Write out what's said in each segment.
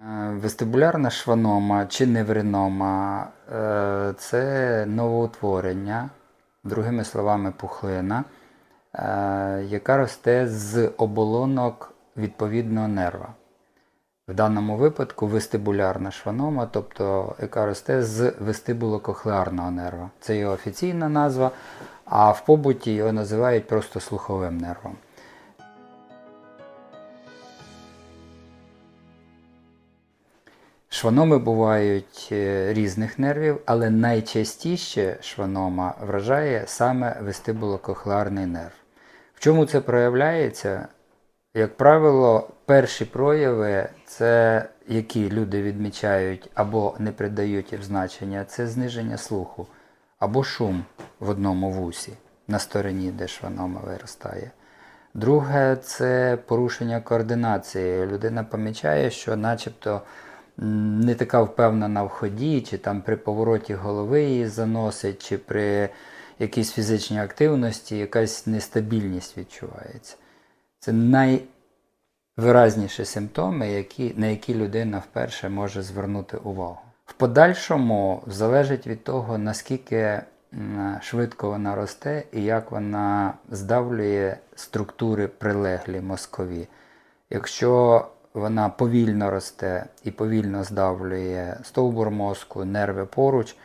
Е, Вестибулярна шванома чи невринома е, це новоутворення, другими словами, пухлина, е, яка росте з оболонок відповідного нерва. В даному випадку вестибулярна шванома, тобто яка росте з вестибулокохлеарного нерва. Це його офіційна назва, а в побуті його називають просто слуховим нервом. Шваноми бувають е, різних нервів, але найчастіше шванома вражає саме вестибулокохлеарний нерв. В чому це проявляється? Як правило, перші прояви, це які люди відмічають або не придають їм значення, це зниження слуху, або шум в одному вусі на стороні, де шванома виростає. Друге це порушення координації. Людина помічає, що начебто не така впевнена в ході, чи там при повороті голови її заносить, чи при якійсь фізичній активності якась нестабільність відчувається. Це найвиразніші симптоми, які, на які людина вперше може звернути увагу. В подальшому залежить від того, наскільки швидко вона росте і як вона здавлює структури прилеглі мозкові. Якщо вона повільно росте і повільно здавлює стовбур мозку, нерви поруч,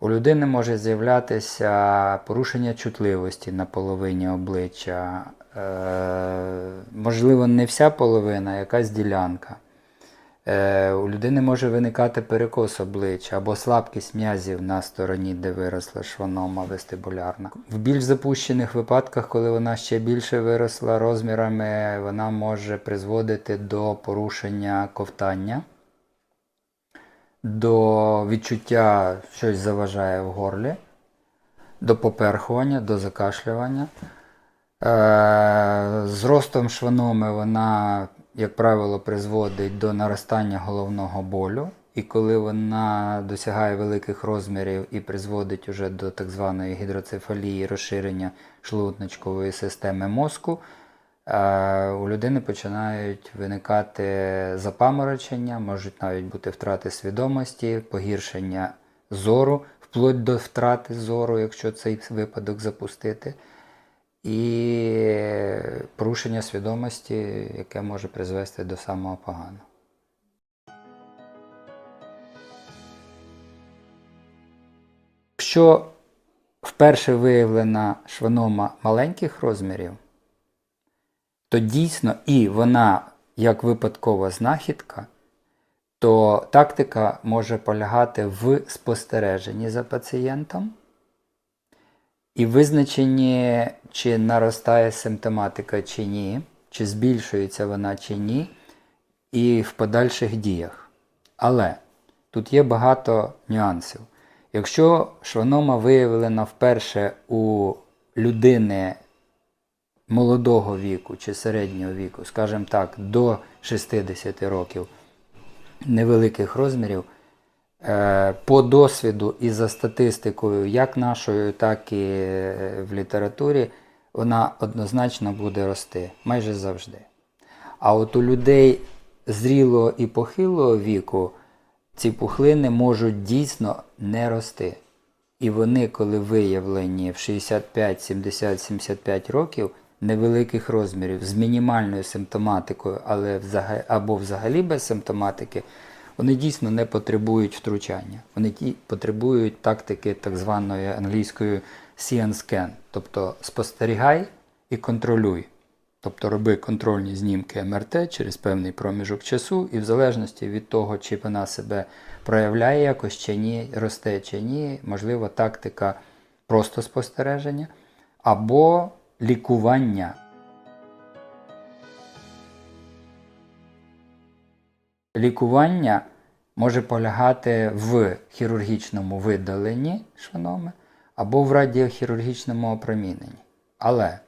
у людини може з'являтися порушення чутливості на половині обличчя, е, можливо, не вся половина, а якась ділянка. Е, у людини може виникати перекос обличчя або слабкість м'язів на стороні, де виросла шванома вестибулярна. В більш запущених випадках, коли вона ще більше виросла розмірами, вона може призводити до порушення ковтання до відчуття щось заважає в горлі, до поперхування, до закашлювання. Е, З ростом шваноми вона, як правило, призводить до наростання головного болю. І коли вона досягає великих розмірів і призводить уже до так званої гідроцефалії, розширення шлуночкової системи мозку, е, у людини починають виникати запаморочення, можуть навіть бути втрати свідомості, погіршення зору, вплоть до втрати зору, якщо цей випадок запустити, і порушення свідомості, яке може призвести до самого поганого. Якщо вперше виявлена шванома маленьких розмірів, то дійсно і вона як випадкова знахідка, то тактика може полягати в спостереженні за пацієнтом і визначенні, чи наростає симптоматика чи ні, чи збільшується вона чи ні, і в подальших діях. Але тут є багато нюансів. Якщо шванома виявлена вперше у людини молодого віку чи середнього віку, скажімо так, до 60 років невеликих розмірів, по досвіду і за статистикою, як нашою, так і е, в літературі, вона однозначно буде рости майже завжди. А от у людей зрілого і похилого віку ці пухлини можуть дійсно не рости. І вони, коли виявлені в 65, 70, 75 років невеликих розмірів з мінімальною симптоматикою, але взагалі, або взагалі без симптоматики, вони дійсно не потребують втручання. Вони ті потребують тактики так званої англійської see and scan, тобто спостерігай і контролюй. Тобто роби контрольні знімки МРТ через певний проміжок часу, і в залежності від того, чи вона себе проявляє якось чи ні, росте чи ні, можливо, тактика просто спостереження або лікування. Лікування може полягати в хірургічному видаленні шваноми або в радіохірургічному опроміненні. Але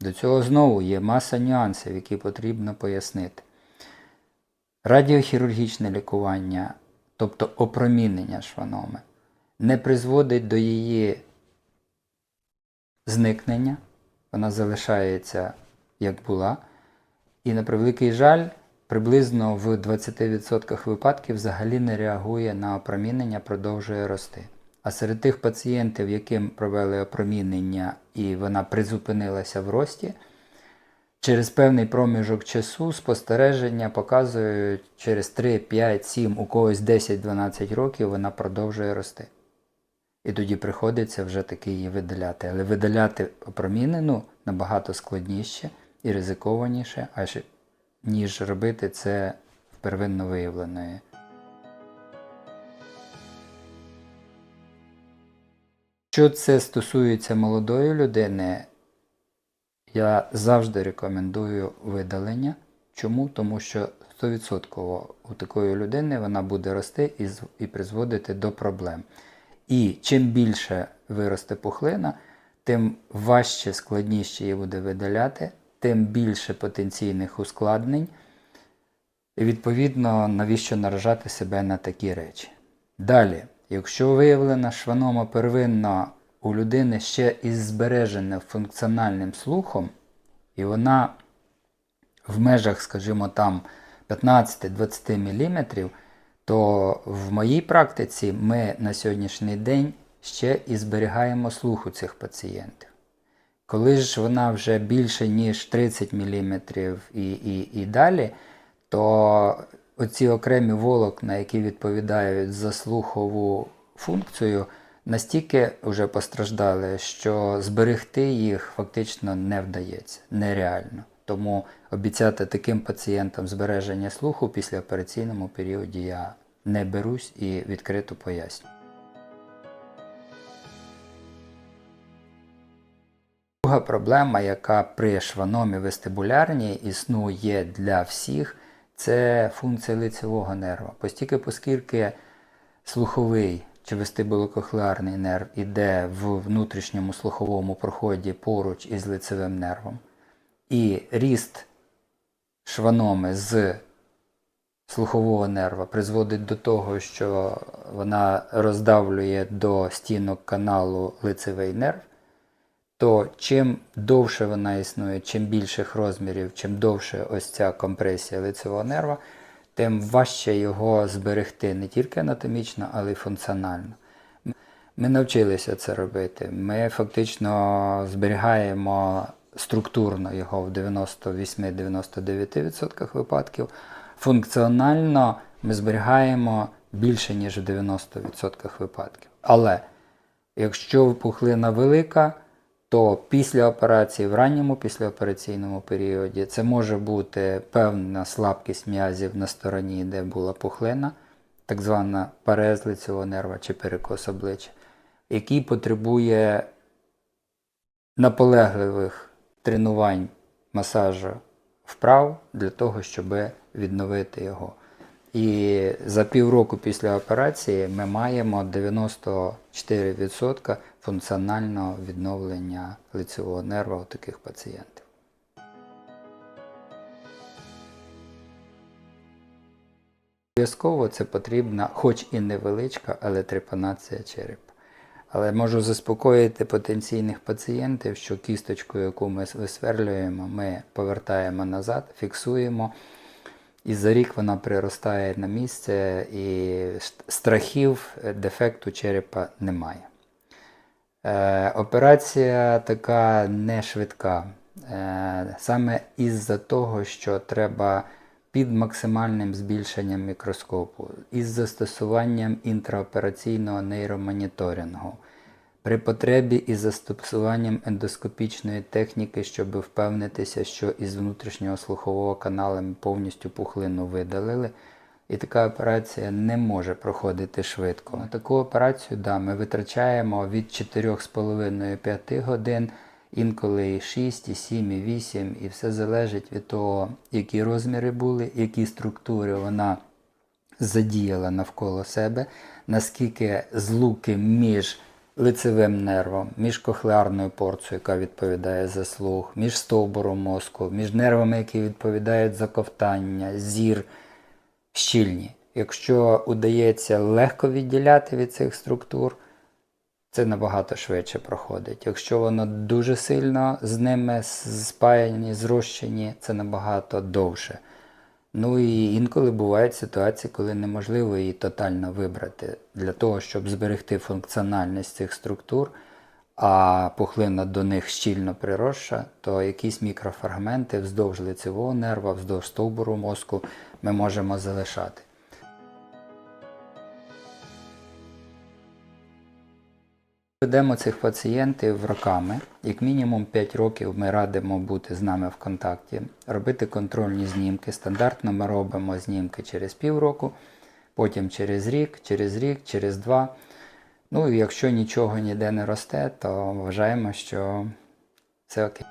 до цього знову є маса нюансів, які потрібно пояснити. Радіохірургічне лікування, тобто опромінення шваноми, не призводить до її зникнення, вона залишається як була, і, на превеликий жаль, приблизно в 20% випадків взагалі не реагує на опромінення, продовжує рости. А серед тих пацієнтів, яким провели опромінення і вона призупинилася в рості, через певний проміжок часу спостереження показують через 3, 5, 7, у когось 10-12 років вона продовжує рости. І тоді приходиться вже таки її видаляти. Але видаляти опромінену набагато складніше і ризикованіше, аж ніж робити це первинно виявленої. Що це стосується молодої людини, я завжди рекомендую видалення. Чому? Тому що 100% у такої людини вона буде рости і, і призводити до проблем. І чим більше виросте пухлина, тим важче, складніше її буде видаляти, тим більше потенційних ускладнень. І відповідно, навіщо наражати себе на такі речі. Далі, якщо виявлена шванома первинно у людини ще із збереженим функціональним слухом, і вона в межах, скажімо, там 15-20 мм, то в моїй практиці ми на сьогоднішній день ще і зберігаємо слух у цих пацієнтів. Коли ж вона вже більше, ніж 30 мм і, і, і далі, то оці окремі волокна, які відповідають за слухову функцію, настільки вже постраждали, що зберегти їх фактично не вдається, нереально. Тому обіцяти таким пацієнтам збереження слуху після операційному періоді я не берусь і відкрито поясню. Друга проблема, яка при шваномі вестибулярній існує для всіх, це функція лицевого нерва. Постільки, оскільки слуховий чи вестибулокохлеарний нерв іде в внутрішньому слуховому проході поруч із лицевим нервом, і ріст шваноми з слухового нерва призводить до того, що вона роздавлює до стінок каналу лицевий нерв, то чим довше вона існує, чим більших розмірів, чим довше ось ця компресія лицевого нерва, тим важче його зберегти не тільки анатомічно, але й функціонально. Ми навчилися це робити. Ми фактично зберігаємо структурно його в 98-99% випадків. Функціонально ми зберігаємо більше, ніж в 90% випадків. Але якщо пухлина велика, то після операції, в ранньому післяопераційному періоді, це може бути певна слабкість м'язів на стороні, де була пухлина, так звана парез лицевого нерва чи перекос обличчя, який потребує наполегливих тренувань масажу вправ для того, щоб відновити його. І за півроку після операції ми маємо 94% функціонального відновлення лицевого нерва у таких пацієнтів. Обов'язково це потрібна, хоч і невеличка, але трепанація черепа. Але можу заспокоїти потенційних пацієнтів, що кісточку, яку ми висверлюємо, ми повертаємо назад, фіксуємо. І за рік вона приростає на місце, і страхів дефекту черепа немає. Е, операція така не швидка. Е, саме із-за того, що треба під максимальним збільшенням мікроскопу, із застосуванням інтраопераційного нейромоніторингу, при потребі із застосуванням ендоскопічної техніки, щоб впевнитися, що із внутрішнього слухового каналу ми повністю пухлину видалили. І така операція не може проходити швидко. На таку операцію да, ми витрачаємо від 4,5-5 годин, інколи і 6, і 7, і 8, і все залежить від того, які розміри були, які структури вона задіяла навколо себе, наскільки злуки між лицевим нервом, між кохлеарною порцією, яка відповідає за слух, між стовбуром мозку, між нервами, які відповідають за ковтання, зір щільні. Якщо удається легко відділяти від цих структур, це набагато швидше проходить. Якщо воно дуже сильно з ними спаяні, зрощені, це набагато довше Ну і інколи бувають ситуації, коли неможливо її тотально вибрати. Для того, щоб зберегти функціональність цих структур, а пухлина до них щільно приросша, то якісь мікрофрагменти вздовж лицевого нерва, вздовж стовбуру мозку ми можемо залишати. Ведемо цих пацієнтів роками. Як мінімум 5 років ми радимо бути з нами в контакті, робити контрольні знімки. Стандартно ми робимо знімки через півроку, потім через рік, через рік, через два. Ну якщо нічого ніде не росте, то вважаємо, що все окей.